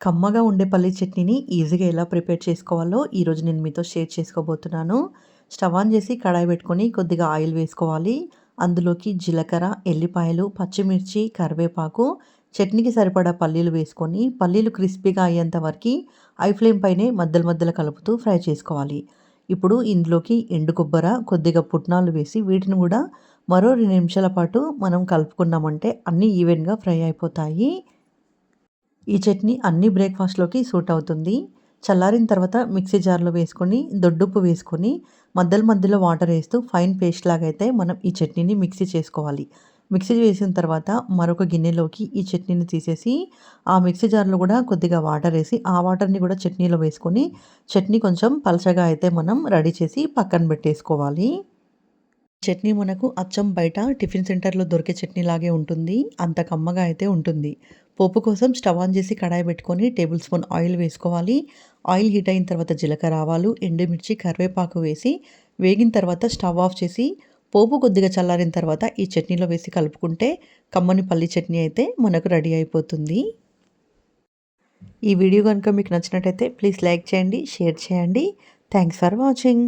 కమ్మగా ఉండే పల్లీ చట్నీని ఈజీగా ఎలా ప్రిపేర్ చేసుకోవాలో ఈరోజు నేను మీతో షేర్ చేసుకోబోతున్నాను. స్టవ్ ఆన్ చేసి కడాయి పెట్టుకొని కొద్దిగా ఆయిల్ వేసుకోవాలి. అందులోకి జీలకర్ర ఎల్లిపాయలు పచ్చిమిర్చి కరివేపాకు చట్నీకి సరిపడా పల్లీలు వేసుకొని పల్లీలు క్రిస్పీగా అయ్యేంత వరకు ఐ ఫ్లేమ్ పైనే మధ్యలో మధ్యలో కలుపుతూ ఫ్రై చేసుకోవాలి. ఇప్పుడు ఇందులోకి ఎండు కొబ్బర కొద్దిగా పుట్నాలు వేసి వీటిని కూడా మరో రెండు నిమిషాల పాటు మనం కలుపుకున్నామంటే అన్నీ ఈవెన్గా ఫ్రై అయిపోతాయి. ఈ చట్నీ అన్ని బ్రేక్ఫాస్ట్లోకి సూట్ అవుతుంది. చల్లారిన తర్వాత మిక్సీ జార్లో వేసుకొని దొడ్డుప్పు వేసుకొని మధ్యలో మధ్యలో వాటర్ వేస్తూ ఫైన్ పేస్ట్ లాగా అయితే మనం ఈ చట్నీని మిక్సీ చేసుకోవాలి. మిక్సీ చేసిన తర్వాత మరొక గిన్నెలోకి ఈ చట్నీని తీసేసి ఆ మిక్సీ జార్లో కూడా కొద్దిగా వాటర్ వేసి ఆ వాటర్ని కూడా చట్నీలో వేసుకొని చట్నీ కొంచెం పలచగా అయితే మనం రెడీ చేసి పక్కన పెట్టేసుకోవాలి. చట్నీ మనకు అచ్చం బయట టిఫిన్ సెంటర్లో దొరికే చట్నీ లాగే ఉంటుంది. అంత కమ్మగా అయితే ఉంటుంది. పోపు కోసం స్టవ్ ఆన్ చేసి కడాయి పెట్టుకొని టేబుల్ స్పూన్ ఆయిల్ వేసుకోవాలి. ఆయిల్ హీట్ అయిన తర్వాత జీలకర్ర ఆవాలు ఎండుమిర్చి కరివేపాకు వేసి వేగిన తర్వాత స్టవ్ ఆఫ్ చేసి పోపు కొద్దిగా చల్లారిన తర్వాత ఈ చట్నీలో వేసి కలుపుకుంటే కమ్మని పల్లి చట్నీ అయితే మనకు రెడీ అయిపోతుంది. ఈ వీడియో కనుక మీకు నచ్చినట్టయితే ప్లీజ్ లైక్ చేయండి షేర్ చేయండి. Thanks for watching.